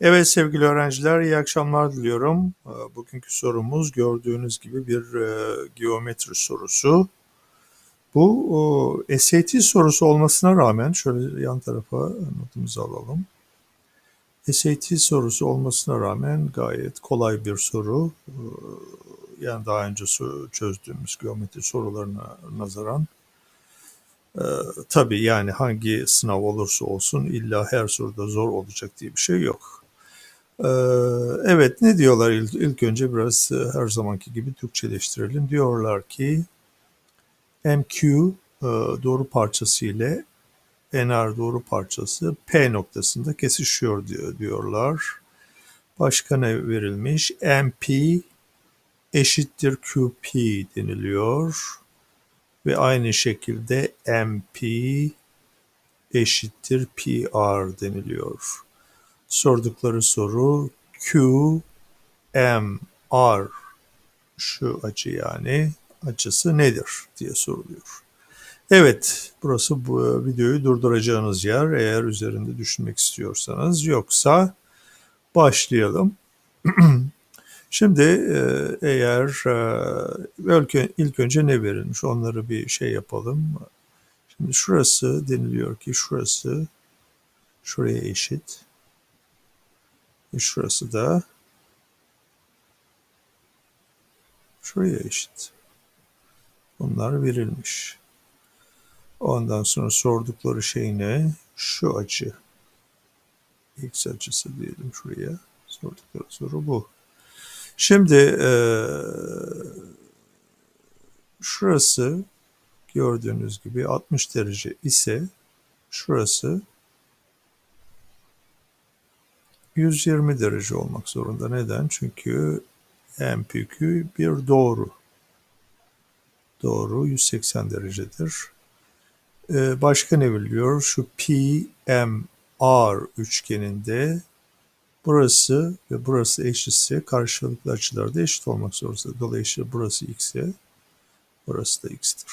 Evet sevgili öğrenciler iyi akşamlar diliyorum. Ee, Bugünkü sorumuz gördüğünüz gibi bir e, geometri sorusu. Bu SAT sorusu olmasına rağmen şöyle yan tarafa notumuzu alalım. SAT sorusu olmasına rağmen gayet kolay bir soru. Ee, Yani daha önce çözdüğümüz geometri sorularına nazaran. Ee, tabii yani hangi sınav olursa olsun illa her soruda zor olacak diye bir şey yok. Ee, evet ne diyorlar ilk, ilk önce biraz e, her zamanki gibi Türkçeleştirelim. Diyorlar ki MQ e, doğru parçası ile NR doğru parçası P noktasında kesişiyor diyor, diyorlar. Başka ne verilmiş? MP eşittir QP deniliyor. Ve aynı şekilde MP eşittir PR deniliyor. Sordukları soru Q, M, R şu açı yani açısı nedir diye soruluyor. Evet, burası bu videoyu durduracağınız yer eğer üzerinde düşünmek istiyorsanız. Yoksa başlayalım. Şimdi e, eğer e, ilk önce ne verilmiş onları bir şey yapalım. Şimdi şurası deniliyor ki şurası şuraya eşit. Şurası da şuraya eşit. Bunlar verilmiş. Ondan sonra sordukları şey ne? Şu açı. X açısı diyelim şuraya. Sordukları soru bu. Şimdi eee, şurası gördüğünüz gibi 60 derece ise şurası 120 derece olmak zorunda. Neden? Çünkü MPQ bir doğru. Doğru 180 derecedir. Ee, başka ne veriliyor? Şu PMR üçgeninde burası ve burası eşitse karşılıklı açılarda eşit olmak zorunda. Dolayısıyla burası x ise burası da x'tir.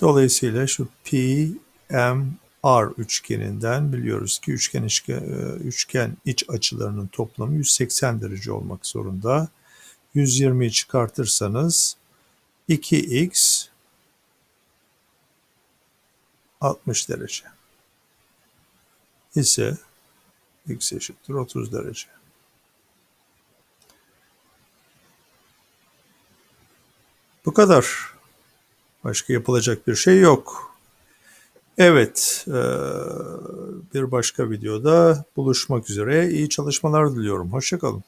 Dolayısıyla şu PMR üçgeninden biliyoruz ki üçgen, üçgen, e, üçgen iç açılarının toplamı 180 derece olmak zorunda. 120'yi çıkartırsanız 2x 60 derece ise x eşittir 30 derece. Bu kadar. Başka yapılacak bir şey yok. Evet, eee, bir başka videoda buluşmak üzere. İyi çalışmalar diliyorum. Hoşça kalın.